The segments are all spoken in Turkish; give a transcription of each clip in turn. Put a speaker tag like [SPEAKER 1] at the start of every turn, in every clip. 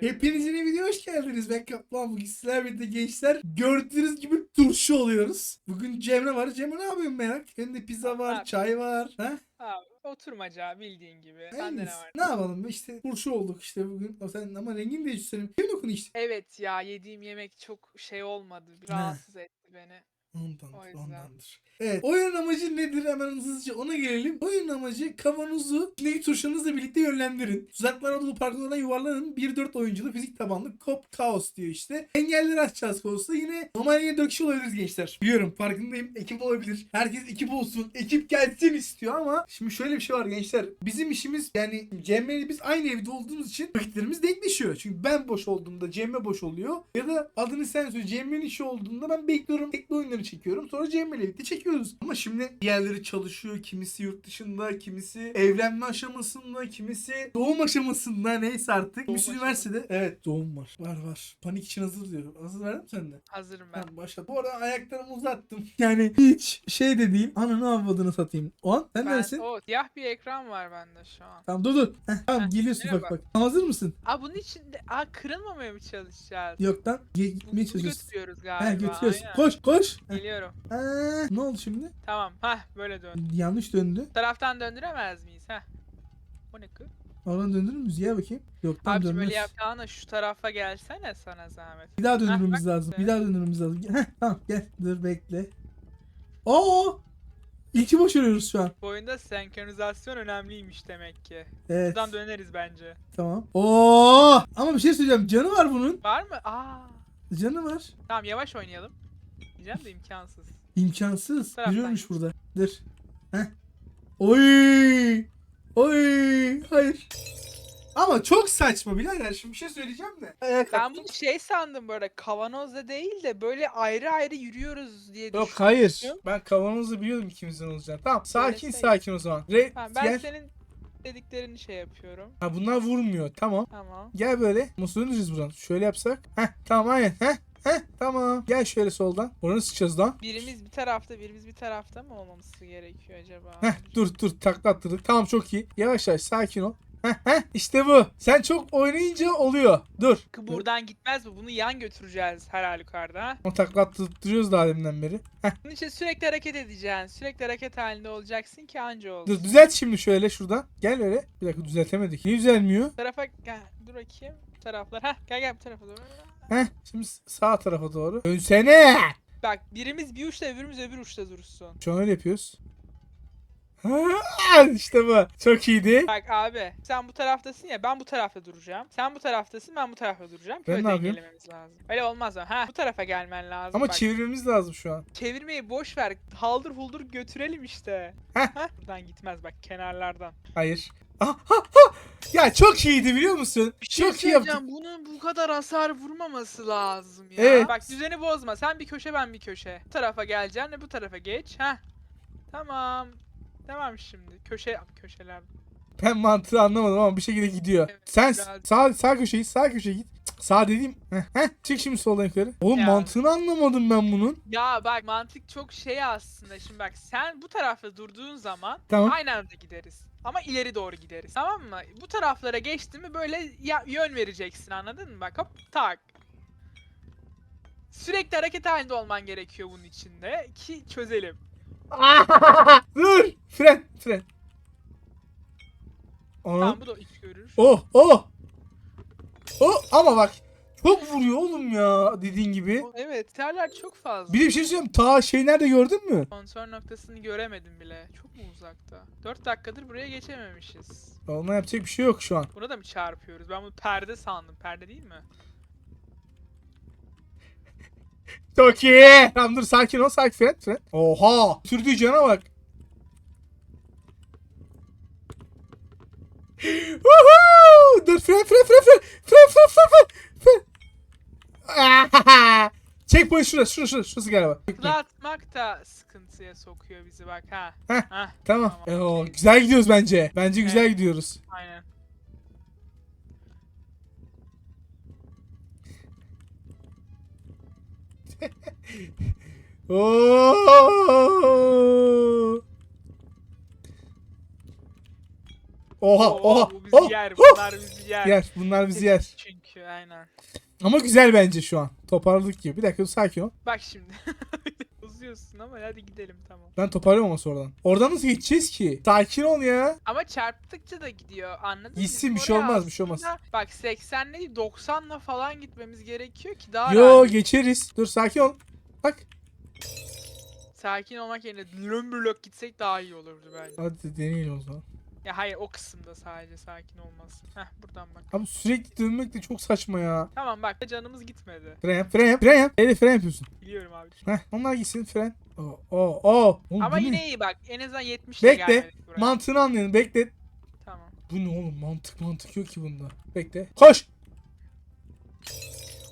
[SPEAKER 1] Hepinizin evine hoş geldiniz. Ben Kaplan bugün sizlerle birlikte gençler. Gördüğünüz gibi turşu oluyoruz. Bugün Cemre var. Cemre ne yapıyorsun merak? Önünde pizza var,
[SPEAKER 2] Abi.
[SPEAKER 1] çay var. Ha?
[SPEAKER 2] Abi oturmaca bildiğin gibi.
[SPEAKER 1] En
[SPEAKER 2] Sende ne var?
[SPEAKER 1] Ne yapalım işte turşu olduk işte bugün. O sen ama rengin değişti senin. Kim dokun işte?
[SPEAKER 2] Evet ya yediğim yemek çok şey olmadı. Rahatsız etti beni. O
[SPEAKER 1] Ondandır,
[SPEAKER 2] yüzden.
[SPEAKER 1] ondandır. Evet. Oyunun amacı nedir? Hemen hızlıca ona gelelim. Oyunun amacı kavanozu içindeki turşunuzla birlikte yönlendirin. Tuzaklara dolu parkurlardan yuvarlanın. 1-4 oyunculu fizik tabanlı Cop Chaos diyor işte. Engelleri açacağız konusunda. Yine normal yine 4 kişi olabiliriz gençler. Biliyorum farkındayım. Ekip olabilir. Herkes ekip olsun. Ekip gelsin istiyor ama şimdi şöyle bir şey var gençler. Bizim işimiz yani Cemre ile biz aynı evde olduğumuz için vakitlerimiz denkleşiyor. Çünkü ben boş olduğumda Cemre boş oluyor. Ya da adını sen söyle Cemre'nin işi olduğunda ben bekliyorum. Tekli oyunları çekiyorum. Sonra Cemre ile birlikte çekiyoruz. Ama şimdi diğerleri çalışıyor. Kimisi yurt dışında, kimisi evlenme aşamasında, kimisi doğum aşamasında neyse artık. Kimisi
[SPEAKER 2] Doğum
[SPEAKER 1] üniversitede. Evet doğum var. Var var. Panik için hazır diyor. Hazır verdin mi sen de?
[SPEAKER 2] Hazırım ben.
[SPEAKER 1] Tamam başla. Bu arada ayaklarımı uzattım. Yani hiç şey de değil. Ananı avladığını satayım. O an sen
[SPEAKER 2] ben
[SPEAKER 1] neresin?
[SPEAKER 2] o siyah bir ekran var bende şu an.
[SPEAKER 1] Tamam dur dur. Heh, tamam
[SPEAKER 2] Heh,
[SPEAKER 1] geliyorsun bak
[SPEAKER 2] merhaba.
[SPEAKER 1] bak. Hazır mısın?
[SPEAKER 2] Aa bunun içinde aa kırılmamaya mı çalışacağız?
[SPEAKER 1] Yok lan. Ge-
[SPEAKER 2] Bunu
[SPEAKER 1] gitmeye
[SPEAKER 2] götürüyoruz
[SPEAKER 1] He
[SPEAKER 2] galiba.
[SPEAKER 1] götürüyoruz.
[SPEAKER 2] aynen.
[SPEAKER 1] Koş koş.
[SPEAKER 2] Geliyorum.
[SPEAKER 1] Aa, ne oldu şimdi?
[SPEAKER 2] Tamam. Hah böyle dön.
[SPEAKER 1] Yanlış döndü.
[SPEAKER 2] Taraftan döndüremez miyiz? Heh. O ne kız?
[SPEAKER 1] Oradan döndürür müyüz? Ya bakayım. Yok tam
[SPEAKER 2] Abicim
[SPEAKER 1] dönmez.
[SPEAKER 2] öyle yapacağına şu tarafa gelsene sana zahmet.
[SPEAKER 1] Bir daha döndürmemiz
[SPEAKER 2] bak
[SPEAKER 1] lazım.
[SPEAKER 2] işte.
[SPEAKER 1] Bir daha döndürmemiz lazım. Heh, tamam gel. Dur bekle. Oo! İki başarıyoruz şu an.
[SPEAKER 2] Bu oyunda senkronizasyon önemliymiş demek ki.
[SPEAKER 1] Evet.
[SPEAKER 2] Buradan döneriz bence.
[SPEAKER 1] Tamam. Oo! Ama bir şey söyleyeceğim. Canı var bunun.
[SPEAKER 2] Var mı? Aa.
[SPEAKER 1] Canı var.
[SPEAKER 2] Tamam yavaş oynayalım. Diyeceğim de imkansız.
[SPEAKER 1] İmkansız.
[SPEAKER 2] Taraftan
[SPEAKER 1] Yürüyormuş burada. Dur. Heh. Oy! Oy! Hayır. Ama çok saçma birader. Şimdi bir şey söyleyeceğim de. Ayağa
[SPEAKER 2] Ben
[SPEAKER 1] kalktım.
[SPEAKER 2] bunu şey sandım böyle kavanozda değil de böyle ayrı ayrı yürüyoruz diye
[SPEAKER 1] Yok
[SPEAKER 2] düşündüm.
[SPEAKER 1] hayır. Ben kavanozu biliyordum ikimizin olacağını. Tamam sakin
[SPEAKER 2] Öyleyse-
[SPEAKER 1] sakin o zaman. Re
[SPEAKER 2] Tamam, ben
[SPEAKER 1] gel.
[SPEAKER 2] senin dediklerini şey yapıyorum.
[SPEAKER 1] Ha bunlar vurmuyor. Tamam.
[SPEAKER 2] Tamam.
[SPEAKER 1] Gel böyle. Nasıl döneceğiz buradan? Şöyle yapsak. Heh tamam aynen. Heh heh tamam. Gel şöyle soldan. Oranı sıçacağız lan.
[SPEAKER 2] Birimiz bir tarafta, birimiz bir tarafta mı olmamız gerekiyor acaba?
[SPEAKER 1] Heh dur dur taklattırdık. Tamam çok iyi. Yavaş yavaş sakin ol. Heh heh işte bu. Sen çok oynayınca oluyor. Dur.
[SPEAKER 2] Buradan gitmez mi? Bunu yan götüreceğiz her halükarda. ha?
[SPEAKER 1] O taklattırıyoruz daha deminden beri. Heh
[SPEAKER 2] Bunun için sürekli hareket edeceksin. Sürekli hareket halinde olacaksın ki anca olsun.
[SPEAKER 1] dur düzelt şimdi şöyle şuradan. Gel öyle. Bir dakika düzeltemedik. Niye düzelmiyor?
[SPEAKER 2] Bu tarafa gel. Dur bakayım. Bu taraflar. Heh gel gel bu tarafa doğru.
[SPEAKER 1] Heh şimdi sağ tarafa doğru. Dönsene.
[SPEAKER 2] Bak birimiz bir uçta öbürümüz öbür uçta dursun.
[SPEAKER 1] Şu an öyle yapıyoruz. Ha, işte bu. Çok iyiydi.
[SPEAKER 2] Bak abi sen bu taraftasın ya ben bu tarafta duracağım. Sen bu taraftasın ben bu tarafta duracağım.
[SPEAKER 1] Ben ne yapayım?
[SPEAKER 2] dengelememiz lazım. Öyle olmaz ama. Ha bu tarafa gelmen lazım.
[SPEAKER 1] Ama
[SPEAKER 2] Bak,
[SPEAKER 1] çevirmemiz lazım şu an.
[SPEAKER 2] çevirmeyi boş ver. Haldır huldur götürelim işte.
[SPEAKER 1] Heh.
[SPEAKER 2] Buradan gitmez bak kenarlardan.
[SPEAKER 1] Hayır. Aha, ha, ha. Ya çok iyiydi biliyor musun?
[SPEAKER 2] şey
[SPEAKER 1] çok iyi yaptık.
[SPEAKER 2] Bunun bu kadar hasar vurmaması lazım ya.
[SPEAKER 1] Evet.
[SPEAKER 2] Bak düzeni bozma. Sen bir köşe ben bir köşe. Bu tarafa geleceksin ve bu tarafa geç. Ha. Tamam. Tamam şimdi. Köşe köşeler.
[SPEAKER 1] Ben mantığı anlamadım ama bir şekilde gidiyor.
[SPEAKER 2] Evet,
[SPEAKER 1] Sen
[SPEAKER 2] biraz-
[SPEAKER 1] sağ sağ köşeyi sağ köşeye git. Sağ dediğim. Heh, heh. Çık şimdi soldan yukarı. Oğlum
[SPEAKER 2] Ya.
[SPEAKER 1] mantığını anlamadım ben bunun.
[SPEAKER 2] Ya bak mantık çok şey aslında. Şimdi bak sen bu tarafta durduğun zaman
[SPEAKER 1] Tamam.
[SPEAKER 2] aynı anda gideriz. Ama ileri doğru gideriz. Tamam mı? Bu taraflara geçti mi böyle ya- yön vereceksin anladın mı? Bak hop tak. Sürekli hareket halinde olman gerekiyor bunun içinde ki çözelim.
[SPEAKER 1] Dur. Fren fren. Ana.
[SPEAKER 2] Tamam bu da iç görür.
[SPEAKER 1] Oh oh. Oh ama bak. Çok vuruyor oğlum ya dediğin gibi.
[SPEAKER 2] O- Evet, terler çok fazla.
[SPEAKER 1] Bir de bir şey söyleyeyim. Ta şey nerede gördün mü?
[SPEAKER 2] Kontrol noktasını göremedim bile. Çok mu uzakta? 4 dakikadır buraya geçememişiz.
[SPEAKER 1] Ona yapacak bir şey yok şu an.
[SPEAKER 2] Buna da mı çarpıyoruz? Ben bunu perde sandım. Perde değil mi?
[SPEAKER 1] Çok iyi. Tamam dur sakin ol sakin fren fren. Oha. Sürdüğü cana bak. Dur fren fren fren fren. Fren fren fren fren. Çek boyu şurası şurası şurası, şurası galiba.
[SPEAKER 2] Atlatmak da sıkıntıya sokuyor bizi bak ha.
[SPEAKER 1] Heh,
[SPEAKER 2] Heh,
[SPEAKER 1] tamam. Oo, e, güzel gidiyoruz bence. Bence güzel
[SPEAKER 2] Evet.
[SPEAKER 1] gidiyoruz.
[SPEAKER 2] Aynen.
[SPEAKER 1] Oo! Oha oha.
[SPEAKER 2] bu bizi
[SPEAKER 1] oh,
[SPEAKER 2] yer.
[SPEAKER 1] oh.
[SPEAKER 2] Bunlar bizi yer.
[SPEAKER 1] Yer. Bunlar bizi yer.
[SPEAKER 2] Çünkü aynen.
[SPEAKER 1] Ama güzel bence şu an. Toparladık gibi. Bir dakika sakin ol.
[SPEAKER 2] Bak şimdi. Uzuyorsun ama hadi gidelim tamam.
[SPEAKER 1] Ben toparlıyorum ama sonradan. Oradan nasıl geçeceğiz ki? Sakin ol ya.
[SPEAKER 2] Ama çarptıkça da gidiyor anladın mı?
[SPEAKER 1] Gitsin, bir şey olmaz, bir şey olmaz.
[SPEAKER 2] Bak 80 değil 90'la falan gitmemiz gerekiyor ki daha
[SPEAKER 1] Yo
[SPEAKER 2] rahat.
[SPEAKER 1] geçeriz. Dur sakin ol. Bak.
[SPEAKER 2] Sakin olmak yerine lömbürlök gitsek daha iyi olurdu bence.
[SPEAKER 1] Hadi deneyelim o zaman.
[SPEAKER 2] Ya hayır o kısımda sadece sakin olmaz. Heh buradan bak.
[SPEAKER 1] Abi sürekli dönmek de çok saçma ya.
[SPEAKER 2] Tamam bak canımız gitmedi.
[SPEAKER 1] Fren yap, fren yap, fren yap. Eli fren yapıyorsun.
[SPEAKER 2] Biliyorum abi.
[SPEAKER 1] Heh, onlar gitsin fren. Oo, oo, oo. Oğlum,
[SPEAKER 2] Ama
[SPEAKER 1] bu ne?
[SPEAKER 2] yine iyi bak. En azından 70 ile
[SPEAKER 1] Bekle.
[SPEAKER 2] gelmedik buraya.
[SPEAKER 1] Mantığını anlayın. Bekle.
[SPEAKER 2] Tamam.
[SPEAKER 1] Bu ne oğlum? Mantık mantık yok ki bunda. Bekle. Koş.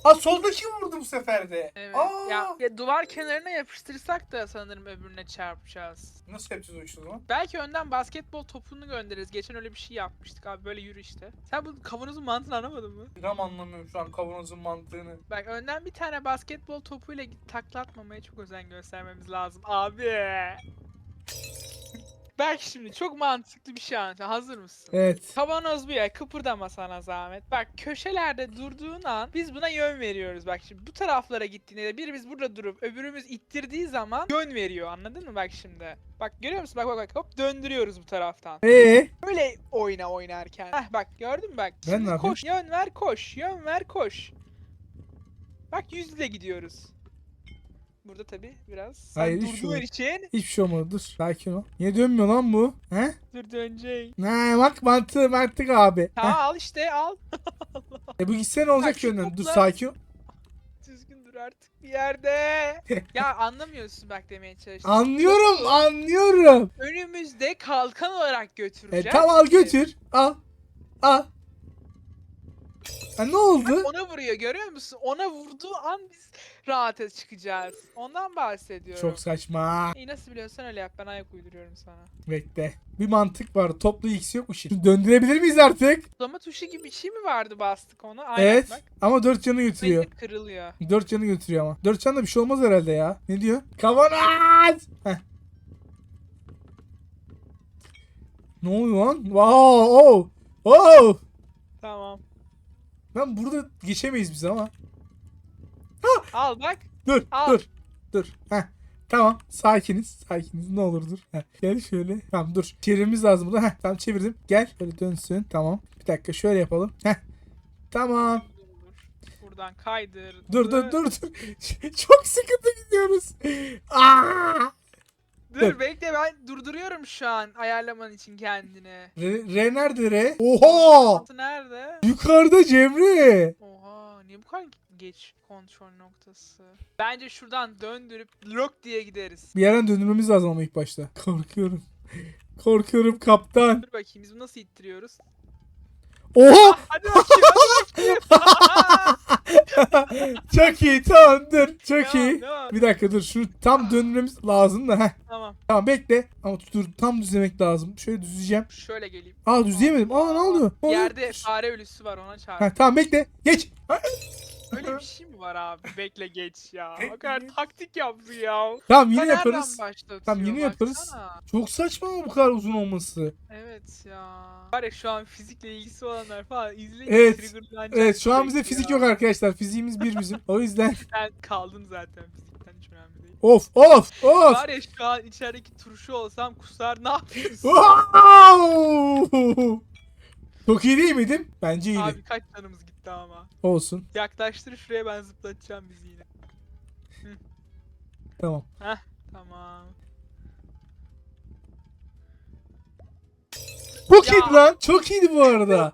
[SPEAKER 1] Aa soldaki vurdu bu sefer de.
[SPEAKER 2] Evet.
[SPEAKER 1] Aa.
[SPEAKER 2] Ya, ya duvar kenarına yapıştırsak da sanırım öbürüne çarpacağız.
[SPEAKER 1] Nasıl yapacağız o işi o zaman?
[SPEAKER 2] Belki önden basketbol topunu göndeririz. Geçen öyle bir şey yapmıştık abi. Böyle yürü işte. Sen bu kavanozun mantığını anlamadın mı?
[SPEAKER 1] Gram anlamıyorum şu an kavanozun mantığını.
[SPEAKER 2] Bak önden bir tane basketbol topuyla taklatmamaya çok özen göstermemiz lazım. Abi. Bak şimdi çok mantıklı bir şey anlatacağım. Hazır mısın?
[SPEAKER 1] Evet.
[SPEAKER 2] Kavanoz bu ya kıpırdama sana zahmet. Bak köşelerde durduğun an biz buna yön veriyoruz. Bak şimdi bu taraflara gittiğinde de birimiz burada durup öbürümüz ittirdiği zaman yön veriyor anladın mı bak şimdi. Bak görüyor musun bak bak bak hop döndürüyoruz bu taraftan.
[SPEAKER 1] Ee,
[SPEAKER 2] Böyle oyna oynarken. Heh bak gördün mü bak.
[SPEAKER 1] Ben
[SPEAKER 2] Şimdi
[SPEAKER 1] ne yapayım?
[SPEAKER 2] koş yön ver koş yön ver koş. Bak yüzle gidiyoruz. Burada tabi biraz sen
[SPEAKER 1] Hayır, hiç
[SPEAKER 2] durduğun
[SPEAKER 1] yok.
[SPEAKER 2] için
[SPEAKER 1] hiçbir şey olmadı. Dur. Sakin ol. Niye dönmüyor lan bu? He?
[SPEAKER 2] dur dönecek.
[SPEAKER 1] Ne bak mantığı mantık abi.
[SPEAKER 2] Tamam
[SPEAKER 1] Heh.
[SPEAKER 2] al işte al.
[SPEAKER 1] E bu gitse ne olacak ki önden? Dur sakin ol.
[SPEAKER 2] Düzgün dur artık bir yerde. ya anlamıyorsun bak demeye çalıştım.
[SPEAKER 1] Anlıyorum anlıyorum.
[SPEAKER 2] Önümüzde kalkan olarak
[SPEAKER 1] E
[SPEAKER 2] götüreceğiz.
[SPEAKER 1] tamam al götür. Al. Al. Ha ne oldu?
[SPEAKER 2] Bak ona vuruyor görüyor musun? Ona vurduğu an biz rahata çıkacağız. Ondan bahsediyorum.
[SPEAKER 1] Çok saçma.
[SPEAKER 2] İyi nasıl biliyorsan öyle yap ben ayak uyduruyorum sana.
[SPEAKER 1] Bekle. Bir mantık var. Toplu X yok? Şunu Döndürebilir miyiz artık?
[SPEAKER 2] Zama tuşu gibi bir şey mi vardı bastık ona? Aynen
[SPEAKER 1] Evet.
[SPEAKER 2] bak.
[SPEAKER 1] Ama 4 canı götürüyor.
[SPEAKER 2] Sayı kırılıyor.
[SPEAKER 1] 4 canı götürüyor ama. 4 canla bir şey olmaz herhalde ya. Ne diyor? Kavanoz! Heh. Ne oluyor lan? Wow! Oh! Oh!
[SPEAKER 2] Tamam.
[SPEAKER 1] Ben burada geçemeyiz biz ama.
[SPEAKER 2] Al bak.
[SPEAKER 1] Dur,
[SPEAKER 2] Al.
[SPEAKER 1] dur, dur. Heh. Tamam, sakiniz, sakiniz. Ne olur dur. Heh. Gel şöyle. Tamam dur. Çevirmemiz lazım burada. Heh, tamam çevirdim. Gel. Şöyle dönsün. Tamam. Bir dakika şöyle yapalım. Heh. Tamam.
[SPEAKER 2] Buradan kaydır.
[SPEAKER 1] Dur dur dur dur. Çok sıkıntı gidiyoruz. Aa!
[SPEAKER 2] Dur,
[SPEAKER 1] Dur.
[SPEAKER 2] bekle ben durduruyorum şu an ayarlaman için kendini.
[SPEAKER 1] Re, re nerede re? Oha!
[SPEAKER 2] Altı nerede?
[SPEAKER 1] Yukarıda Cemre.
[SPEAKER 2] Oha niye bu kadar geç kontrol noktası? Bence şuradan döndürüp lok diye gideriz.
[SPEAKER 1] Bir yerden döndürmemiz lazım ama ilk başta. Korkuyorum. Korkuyorum kaptan.
[SPEAKER 2] Dur bakayım biz bunu nasıl ittiriyoruz?
[SPEAKER 1] Oha!
[SPEAKER 2] Hadi bakayım.
[SPEAKER 1] Çok iyi tamam dur. Çok
[SPEAKER 2] Devam,
[SPEAKER 1] iyi.
[SPEAKER 2] devam.
[SPEAKER 1] Bir dakika dur şunu tam döndürmemiz lazım da. Heh.
[SPEAKER 2] Tamam
[SPEAKER 1] Tamam bekle. Ama dur tam düzlemek lazım. Şöyle düzleyeceğim.
[SPEAKER 2] şöyle geleyim.
[SPEAKER 1] Aa düzleyemedim. Aa ne oluyor? Ne oluyor?
[SPEAKER 2] Yerde fare ölüsü var ona.
[SPEAKER 1] Heh, tamam bekle. Geç. Ha,
[SPEAKER 2] Öyle bir şey mi var abi? Bekle geç ya. O kadar taktik yaptı ya.
[SPEAKER 1] Tamam yine yaparız.
[SPEAKER 2] başlatıyor,
[SPEAKER 1] Tamam, yine yaparız.
[SPEAKER 2] baksana.
[SPEAKER 1] Çok saçma ama bu kadar uzun olması.
[SPEAKER 2] Evet ya. Var ya şu an fizikle ilgisi olanlar falan izleyin.
[SPEAKER 1] Evet.
[SPEAKER 2] triggerlanacak
[SPEAKER 1] Evet şu an bize
[SPEAKER 2] sürekli
[SPEAKER 1] fizik
[SPEAKER 2] ya.
[SPEAKER 1] yok arkadaşlar. Fiziğimiz bir bizim. O yüzden
[SPEAKER 2] Ben kaldım zaten fizikten hiç önemli değil.
[SPEAKER 1] of of of.
[SPEAKER 2] Var ya şu an içerideki turşu olsam kusar ne yapıyorsun?
[SPEAKER 1] Wow! Çok iyi değil miydim? Bence iyiydi.
[SPEAKER 2] Abi kaç canımız gitti ama.
[SPEAKER 1] Olsun.
[SPEAKER 2] Yaklaştır şuraya ben zıplatacağım bizi yine.
[SPEAKER 1] Tamam.
[SPEAKER 2] Tamam.
[SPEAKER 1] Çok
[SPEAKER 2] Ya.
[SPEAKER 1] iyiydi lan. Çok iyiydi bu arada.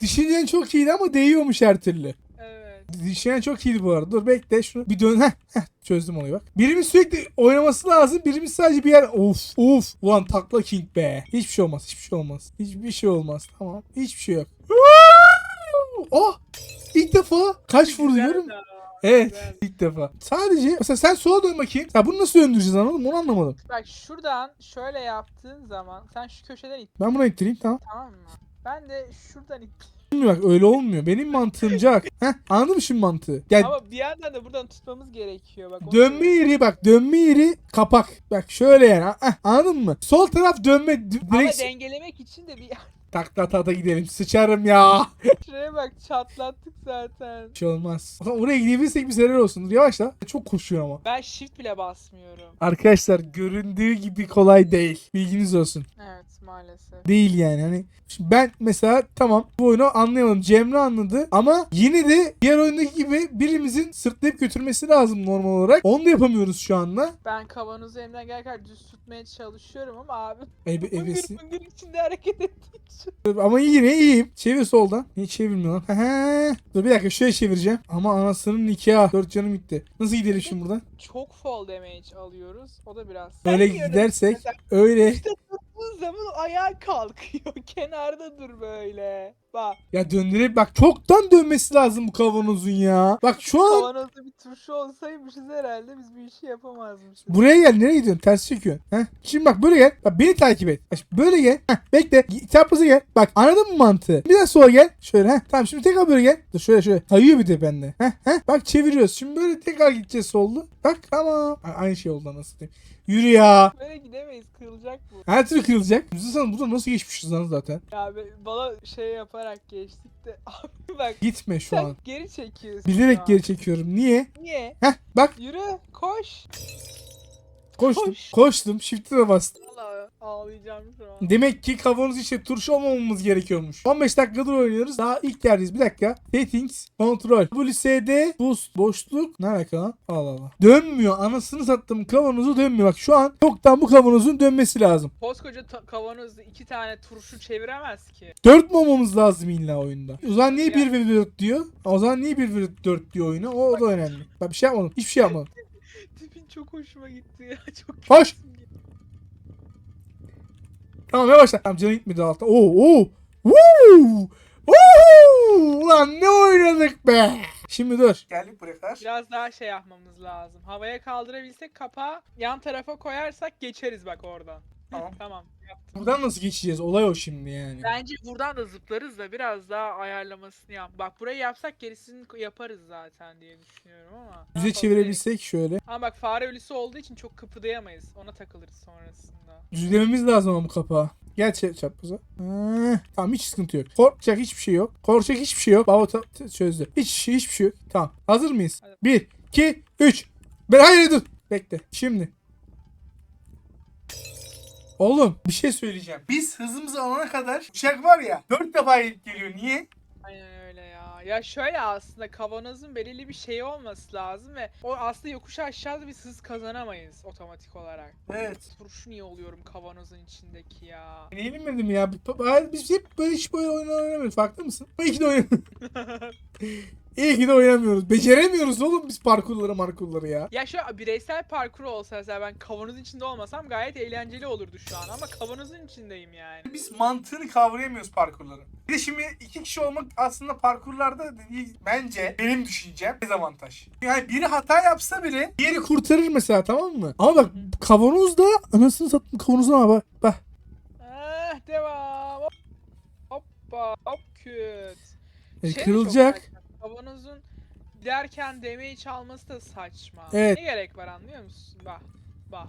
[SPEAKER 1] Düşüncen çok iyiydi ama değiyormuş her türlü.
[SPEAKER 2] Evet.
[SPEAKER 1] Düşüncen çok iyiydi bu arada. Dur bekle şunu bir dön. Heh, heh, çözdüm olayı bak. Birimiz sürekli oynaması lazım. Birimiz sadece bir yer. Of of. Ulan takla king be. Hiçbir şey olmaz. Hiçbir şey olmaz. Hiçbir şey olmaz. Tamam. Hiçbir şey yok. Oh! İlk defa kaç vurdu görüyor musun? Evet.
[SPEAKER 2] güzel.
[SPEAKER 1] ilk defa. Sadece mesela sen sola dön bakayım. Ya bunu nasıl döndüreceğiz anladın mı? Onu anlamadım.
[SPEAKER 2] Bak şuradan şöyle yaptığın zaman sen şu köşeden it
[SPEAKER 1] Ben buna ittireyim tamam.
[SPEAKER 2] tamam mı? Ben de şuradan it.
[SPEAKER 1] Bilmiyorum bak öyle olmuyor. Benim mantığımca bak. Heh, anladın mı şimdi mantığı? Gel
[SPEAKER 2] Ama bir yandan da buradan tutmamız gerekiyor bak.
[SPEAKER 1] dönme yeri bak dönme yeri kapak. Bak şöyle yani. Heh, anladın mı? Sol taraf dönme
[SPEAKER 2] Ama
[SPEAKER 1] direkt
[SPEAKER 2] dengelemek için de bir
[SPEAKER 1] Takla ata ata gidelim. Sıçarım ya.
[SPEAKER 2] Şuraya bak çatlattık zaten.
[SPEAKER 1] Bir şey olmaz. O zaman oraya gidebilirsek bir zarar olsun. Yavaşla. Çok koşuyor ama.
[SPEAKER 2] Ben shift bile basmıyorum.
[SPEAKER 1] Arkadaşlar göründüğü gibi kolay değil. Bilginiz olsun.
[SPEAKER 2] Evet maalesef.
[SPEAKER 1] Değil yani hani. Şimdi ben mesela tamam bu oyunu anlayamadım. Cemre anladı ama yine de diğer oyundaki gibi birimizin sırtlayıp götürmesi lazım normal olarak. Onu da yapamıyoruz şu anda.
[SPEAKER 2] Ben kavanozu elimden gelirken düz tutmaya çalışıyorum ama abi
[SPEAKER 1] Ebe, ebesi.
[SPEAKER 2] fıngır içinde hareket için.
[SPEAKER 1] Ama yine iyiyim. Çevir soldan. Niye çevirmiyor lan? Hehe. Dur bir dakika şöyle çevireceğim. Ama anasının nikahı. Dört canım gitti. Nasıl gidelim şimdi buradan?
[SPEAKER 2] Çok fall damage alıyoruz. O da biraz.
[SPEAKER 1] Öyle
[SPEAKER 2] Sen diyorum,
[SPEAKER 1] gidersek
[SPEAKER 2] mesela
[SPEAKER 1] öyle.
[SPEAKER 2] Bu zaman ayağa kalkıyor. Kenarda dur böyle. Bak
[SPEAKER 1] Ya döndürüp bak çoktan dönmesi lazım bu kavanozun ya. Bak şu an
[SPEAKER 2] kavanozda bir turşu olsaymışız herhalde biz bir işi yapamazmışız.
[SPEAKER 1] buraya gel. Nereye gidiyorsun? Ters çekiyorsun. Heh. Şimdi bak böyle gel. Bak beni takip et. Bak böyle gel. Heh. Bekle. Çarpıza gel. Bak anladın mı mantığı? Bir daha sola gel. Şöyle heh. Tamam şimdi tekrar böyle gel. Dur şöyle şöyle. Kayıyor bir de bende. Heh heh. Bak çeviriyoruz. Şimdi böyle tekrar gideceğiz soldu. Bak tamam. Aynı şey oldu nasıl diyeyim. Yürü ya.
[SPEAKER 2] Böyle gidemeyiz kırılacak bu.
[SPEAKER 1] Her türlü kırılacak. Biz sana burada nasıl geçmişiz lan zaten.
[SPEAKER 2] Ya be- bana şey yaparak geçtik de abi bak
[SPEAKER 1] Gitme şu
[SPEAKER 2] sen
[SPEAKER 1] an.
[SPEAKER 2] geri çekiyorsun.
[SPEAKER 1] Bilerek geri çekiyorum. Niye?
[SPEAKER 2] Niye?
[SPEAKER 1] Heh bak
[SPEAKER 2] Yürü koş.
[SPEAKER 1] Koştum.
[SPEAKER 2] Koş.
[SPEAKER 1] Koştum. Shift'e de bastım.
[SPEAKER 2] Valla ağlayacağım şu an.
[SPEAKER 1] Demek ki kavanoz işte turşu olmamamız gerekiyormuş. 15 dakikadır oynuyoruz. Daha ilk yerdeyiz. Bir dakika. Settings, kontrol. WSD, boost, boşluk. Ne alaka lan? Allah Allah. Dönmüyor. Anasını sattım. Kavanozu dönmüyor. Bak şu an çoktan bu kavanozun dönmesi lazım.
[SPEAKER 2] Koskoca ta- kavanozda iki tane turşu çeviremez ki.
[SPEAKER 1] 4 mu olmamız lazım illa oyunda? O zaman niye
[SPEAKER 2] Ya.
[SPEAKER 1] 1 ve 4 diyor? O zaman niye 1 ve 4 diyor oyuna? O, o da önemli. Bak bir şey yapmadım. Hiçbir şey yapmadım.
[SPEAKER 2] Çok hoşuma gitti ya. Çok
[SPEAKER 1] Hoş.
[SPEAKER 2] güzelsin.
[SPEAKER 1] Tamam yavaşla. Tamam canı gitmedi altta. Oo oo. Woo! Woo! Ulan ne oynadık be. Şimdi dur. Geldik buraya kadar.
[SPEAKER 2] Biraz daha şey yapmamız lazım. Havaya kaldırabilsek kapağı yan tarafa koyarsak geçeriz bak oradan.
[SPEAKER 1] Tamam.
[SPEAKER 2] tamam.
[SPEAKER 1] Buradan nasıl geçeceğiz? Olay o şimdi yani.
[SPEAKER 2] Bence buradan da zıplarız da biraz daha ayarlamasını yap. Bak burayı yapsak gerisini yaparız zaten diye düşünüyorum ama. Yapalım,
[SPEAKER 1] çevirebilsek şöyle.
[SPEAKER 2] Ama bak fare ölüsü olduğu için çok kıpırdayamayız. Ona takılırız sonrasında.
[SPEAKER 1] Düzlememiz lazım ama bu kapağı. Gel çe- çapraz'a. Ha, Tamam hiç sıkıntı yok. Korkacak hiçbir şey yok. Korkacak hiçbir şey yok. Baba çözdü. Hiç hiçbir şey yok. Tamam. Hazır mıyız?
[SPEAKER 2] Hadi.
[SPEAKER 1] 1, 2, 3. Ben hayır dur. Bekle. Şimdi. Oğlum bir şey söyleyeceğim. Biz hızımızı alana kadar uçak var ya 4 defa geliyor. Niye?
[SPEAKER 2] Aynen öyle ya. Ya şöyle aslında kavanozun belirli bir şeyi olması lazım ve o aslında yokuş aşağıda biz hız kazanamayız otomatik olarak.
[SPEAKER 1] Evet.
[SPEAKER 2] Turşu niye oluyorum kavanozun içindeki ya?
[SPEAKER 1] Niye bilmedim ya. Biz- hep böyle hiç böyle oyun oynamıyoruz. Farkında mısın? İyi ki de oynamıyoruz. İyi ki de oynamıyoruz. Beceremiyoruz oğlum biz parkurları markurları ya.
[SPEAKER 2] Ya şu bireysel parkur olsa mesela ben kavanozun içinde olmasam gayet eğlenceli olurdu şu an ama kavanozun içindeyim yani.
[SPEAKER 1] Biz mantığını kavrayamıyoruz parkurların. Bir de şimdi iki kişi olmak aslında parkurlarda bence benim düşüncem dezavantaj. Yani biri hata yapsa bile diğeri kurtarır mesela tamam mı? Ama bak kavanozda anasını sattım kavanozuna ama bak. Bak.
[SPEAKER 2] Ah devam. Hop. Hoppa hop küt.
[SPEAKER 1] E,
[SPEAKER 2] Şey de çok
[SPEAKER 1] kırılacak.
[SPEAKER 2] saçma, Kavanozun giderken damage çalması da saçma.
[SPEAKER 1] Evet.
[SPEAKER 2] Ne gerek var anlıyor musun? Bak. Bak.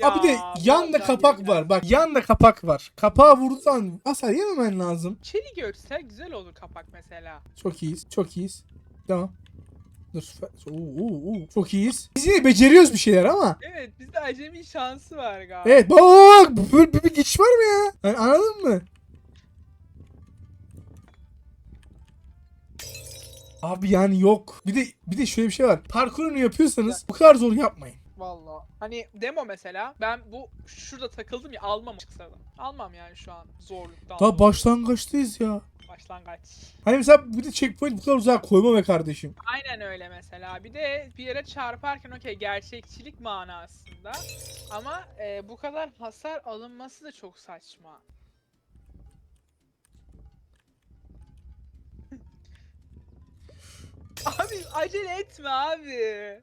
[SPEAKER 1] Ha bir de
[SPEAKER 2] Ya,
[SPEAKER 1] yanda kapak
[SPEAKER 2] geri
[SPEAKER 1] var. Bak yanda kapak var. Kapağı vurursan hasar yememen lazım.
[SPEAKER 2] Çelik örtse güzel olur kapak mesela.
[SPEAKER 1] Çok iyiyiz. Çok iyiyiz. Tamam. Dur. Oo, oo, oo. Çok iyiyiz. Biz yine beceriyoruz bir şeyler ama.
[SPEAKER 2] Evet bizde acemi şansı var galiba.
[SPEAKER 1] Evet bak. Böyle bir geçiş var mı ya? Yani anladın mı? Abi yani yok. Bir de bir de şöyle bir şey var. Parkurunu yapıyorsanız bu kadar zor yapmayın.
[SPEAKER 2] Valla. Hani demo mesela ben bu şurada takıldım ya almam çıksa da. Almam yani şu an zorluktan.
[SPEAKER 1] Daha başlangıçtayız ya.
[SPEAKER 2] Başlangıç.
[SPEAKER 1] Hani mesela bir de checkpoint bu kadar uzağa koyma be kardeşim.
[SPEAKER 2] Aynen öyle mesela. Bir de bir yere çarparken okey gerçekçilik manasında. Ama e, bu kadar hasar alınması da çok saçma. Abi acele etme abi.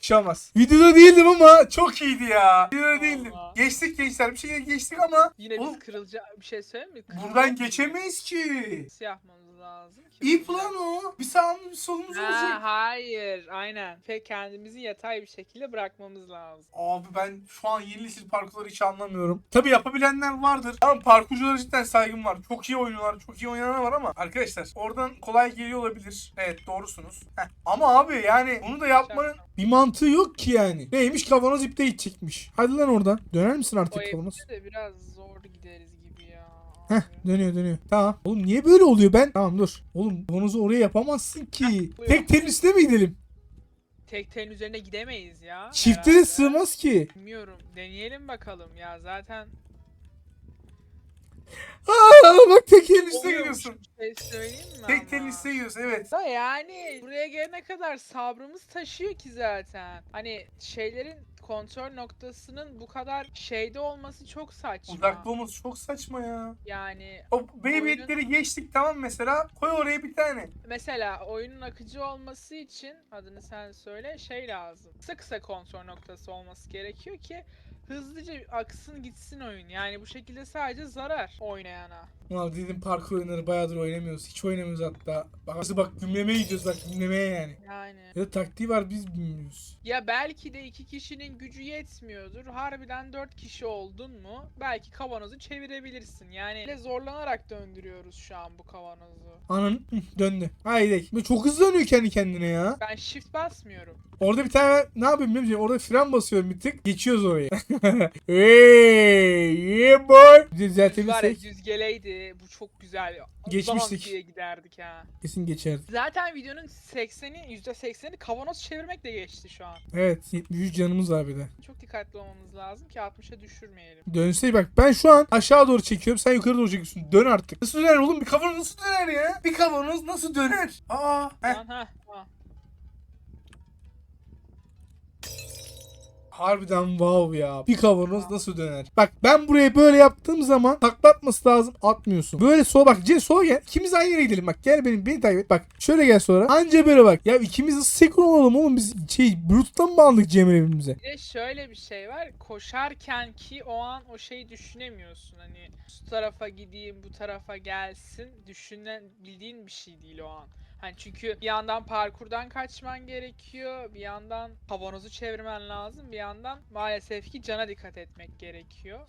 [SPEAKER 1] şey olmaz. Videoda değildim ama çok iyiydi ya. Videoda değildim.
[SPEAKER 2] Allah.
[SPEAKER 1] Geçtik gençler bir şekilde geçtik ama
[SPEAKER 2] Yine
[SPEAKER 1] Oğlum,
[SPEAKER 2] biz kırılacak bir şey söyleyeyim mi?
[SPEAKER 1] buradan geçemeyiz ki.
[SPEAKER 2] Nasıl yapmamız lazım ki?
[SPEAKER 1] İp lan o. Bir sağımız bir solumuz
[SPEAKER 2] Ha,
[SPEAKER 1] olacak.
[SPEAKER 2] hayır aynen. Ve kendimizi yatay bir şekilde bırakmamız lazım.
[SPEAKER 1] Abi ben şu an yeni nesil parkurları hiç anlamıyorum. Tabi yapabilenler vardır. Ama parkurculara cidden saygım var. Çok iyi oynuyorlar. Çok iyi oynayanlar var ama arkadaşlar oradan kolay geliyor olabilir. Evet doğrusunuz. Heh. Ama abi yani bunu da yapmanın bir mantığı yok ki yani. Neymiş kavanoz ipte gidecekmiş. Hadi lan oradan. Döner misin
[SPEAKER 2] O
[SPEAKER 1] artık kavanoz?
[SPEAKER 2] evde de biraz zor gideriz.
[SPEAKER 1] Heh dönüyor dönüyor. Tamam. Oğlum niye böyle oluyor ben? Tamam dur. Oğlum kavanozu oraya yapamazsın ki. Tek telin üstüne mi gidelim?
[SPEAKER 2] Tek telin üzerine gidemeyiz ya.
[SPEAKER 1] Çifte de
[SPEAKER 2] herhalde.
[SPEAKER 1] sığmaz ki.
[SPEAKER 2] Bilmiyorum. Deneyelim bakalım ya zaten.
[SPEAKER 1] Aa bak tek telin üstüne
[SPEAKER 2] oluyormuş
[SPEAKER 1] gidiyorsun.
[SPEAKER 2] bir Şey söyleyeyim mi
[SPEAKER 1] Tek telin üstüne gidiyorsun evet.
[SPEAKER 2] Da yani buraya gelene kadar sabrımız taşıyor ki zaten. Hani şeylerin kontrol noktasının bu kadar şeyde olması çok saçma.
[SPEAKER 1] Olması çok saçma ya.
[SPEAKER 2] Yani
[SPEAKER 1] O Beyblade'leri geçtik tamam mesela. Koy oraya bir tane.
[SPEAKER 2] mesela oyunun akıcı olması için adını sen söyle şey lazım. Kısa kısa kontrol noktası olması gerekiyor ki hızlıca aksın gitsin oyun. Yani bu şekilde sadece zarar oynayana.
[SPEAKER 1] Ulan dedim parkur oyunları bayağıdır oynamıyoruz. Hiç oynamıyoruz hatta. Bak nasıl bak gümlemeye gidiyoruz bak gümlemeye yani.
[SPEAKER 2] Yani.
[SPEAKER 1] Ya da taktiği var biz bilmiyoruz.
[SPEAKER 2] Ya belki de iki kişinin gücü yetmiyordur. Harbiden dört kişi oldun mu belki kavanozu çevirebilirsin. Yani öyle zorlanarak döndürüyoruz şu an bu kavanozu.
[SPEAKER 1] Anın döndü. Haydi. Çok hızlı dönüyor kendi kendine ya.
[SPEAKER 2] Ben shift basmıyorum.
[SPEAKER 1] Orada bir tane ne yapayım biliyor musun? Orada fren basıyorum bir tık. Geçiyoruz orayı. hey, yeah boy. Bir de
[SPEAKER 2] Düz var ya
[SPEAKER 1] düzeltebilsek
[SPEAKER 2] düz geleydi. Bu çok güzel.
[SPEAKER 1] Geçmiştik.
[SPEAKER 2] Diye giderdik ha.
[SPEAKER 1] kesin geçerdi.
[SPEAKER 2] Zaten videonun 80'i %80'i kavanoz çevirmekle geçti şu an.
[SPEAKER 1] Evet 73 canımız var bir de.
[SPEAKER 2] Çok dikkatli olmamız lazım ki 60'a düşürmeyelim.
[SPEAKER 1] Dönse bak ben şu an aşağı doğru çekiyorum sen yukarı doğru çekiyorsun. Dön artık. Nasıl döner oğlum? Bir kavanoz nasıl döner ya? Bir kavanoz nasıl döner? Aa. Heh.
[SPEAKER 2] Lan ha.
[SPEAKER 1] Harbiden wow ya. Bir kavanoz nasıl döner? Bak ben buraya böyle yaptığım zaman taklatması lazım atmıyorsun. Böyle sola bak. C sola gel. İkimiz aynı yere gidelim. Bak gel benim beni takip et. Bak şöyle gel sonra. Anca böyle bak. Ya ikimiz nasıl senkron olalım oğlum biz şey Brute'dan mı aldık Cemre birbirimize?
[SPEAKER 2] Bir de şöyle bir şey var. Koşarken ki o an o şeyi düşünemiyorsun. Hani şu tarafa gideyim, bu tarafa gelsin. Düşünen bildiğin bir şey değil o an. Hani çünkü bir yandan parkurdan kaçman gerekiyor, bir yandan kavanozu çevirmen lazım, bir yandan maalesef ki cana dikkat etmek gerekiyor.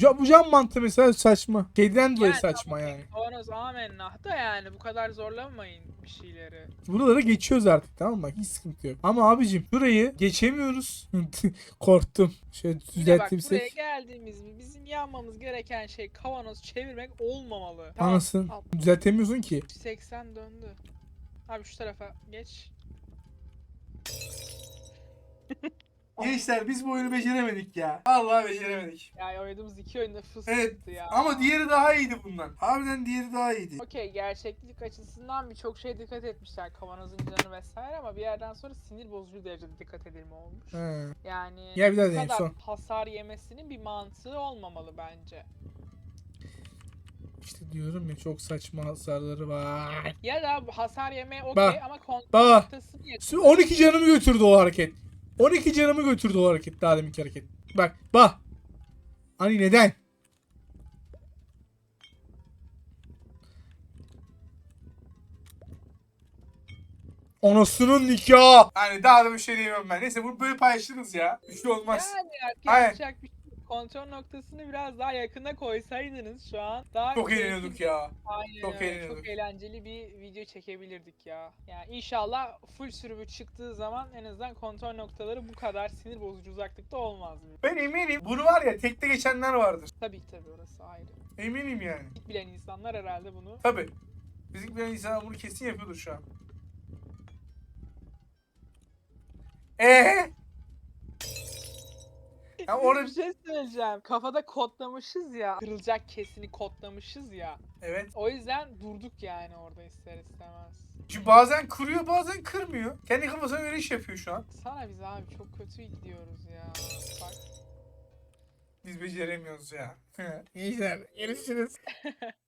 [SPEAKER 1] Ya bu can mantığı mesela saçma. Kediden dolayı
[SPEAKER 2] Yani
[SPEAKER 1] saçma yani.
[SPEAKER 2] Kavanoz amenna da yani bu kadar zorlamayın bir şeyleri.
[SPEAKER 1] Buraları geçiyoruz artık tamam mı? Hiç sıkıntı yok. Ama abicim burayı geçemiyoruz. Korktum. Şöyle
[SPEAKER 2] bak buraya
[SPEAKER 1] düzeltirsek.
[SPEAKER 2] geldiğimiz mi bizim yapmamız gereken şey kavanoz çevirmek olmamalı. Tamam,
[SPEAKER 1] Anasın. Düzeltemiyorsun ki.
[SPEAKER 2] 80 döndü. Abi şu tarafa geç.
[SPEAKER 1] Gençler biz bu oyunu beceremedik ya. Vallahi beceremedik.
[SPEAKER 2] Ya oynadığımız iki oyunda fıstıktı
[SPEAKER 1] Evet,
[SPEAKER 2] ya.
[SPEAKER 1] Ama diğeri daha iyiydi bundan. Harbiden diğeri daha iyiydi.
[SPEAKER 2] Okey gerçeklik açısından birçok şeye dikkat etmişler. Kavanozun canı vesaire ama bir yerden sonra sinir bozucu derecede dikkat edilme olmuş.
[SPEAKER 1] He.
[SPEAKER 2] Yani
[SPEAKER 1] Gel bir daha
[SPEAKER 2] bu kadar
[SPEAKER 1] son.
[SPEAKER 2] hasar yemesinin bir mantığı olmamalı bence.
[SPEAKER 1] İşte diyorum ya çok saçma hasarları var.
[SPEAKER 2] Ya da hasar yemeye okey
[SPEAKER 1] Bak,
[SPEAKER 2] ama kontrol
[SPEAKER 1] bak.
[SPEAKER 2] noktasını yakın.
[SPEAKER 1] 12 canımı götürdü o hareket. 12 canımı götürdü o hareket daha deminki hareket. Bak bak. Hani neden? Anasının nikahı. Hani daha da bir şey diyemem ben. Neyse bunu böyle paylaşırız ya. Bir şey olmaz.
[SPEAKER 2] Yani yapacak bir şey. Kontrol noktasını biraz daha yakına koysaydınız şu an daha
[SPEAKER 1] Çok
[SPEAKER 2] keyifli
[SPEAKER 1] eğleniyorduk ya.
[SPEAKER 2] Aynen
[SPEAKER 1] Çok
[SPEAKER 2] öyle.
[SPEAKER 1] eğleniyorduk.
[SPEAKER 2] Çok eğlenceli bir video çekebilirdik ya. Yani inşallah full sürümü çıktığı zaman en azından kontrol noktaları bu kadar sinir bozucu uzaklıkta olmaz.
[SPEAKER 1] Ben eminim bunu var ya tekte geçenler vardır.
[SPEAKER 2] Tabii ki tabii orası ayrı.
[SPEAKER 1] Eminim yani.
[SPEAKER 2] İlk bilen insanlar herhalde bunu
[SPEAKER 1] Tabi. Bizim bilen insanlar bunu kesin yapıyordur şu an. Eee? Ya orada
[SPEAKER 2] bir şey söyleyeceğim. Kafada kodlamışız ya. Kırılacak kesini kodlamışız ya.
[SPEAKER 1] evet.
[SPEAKER 2] O yüzden durduk yani orada ister istemez.
[SPEAKER 1] Çünkü bazen kırıyor bazen kırmıyor. Kendi kafasına göre iş yapıyor şu an.
[SPEAKER 2] Sana biz abi çok kötü gidiyoruz ya. Bak.
[SPEAKER 1] Biz beceremiyoruz ya. İyiler. Görüşürüz.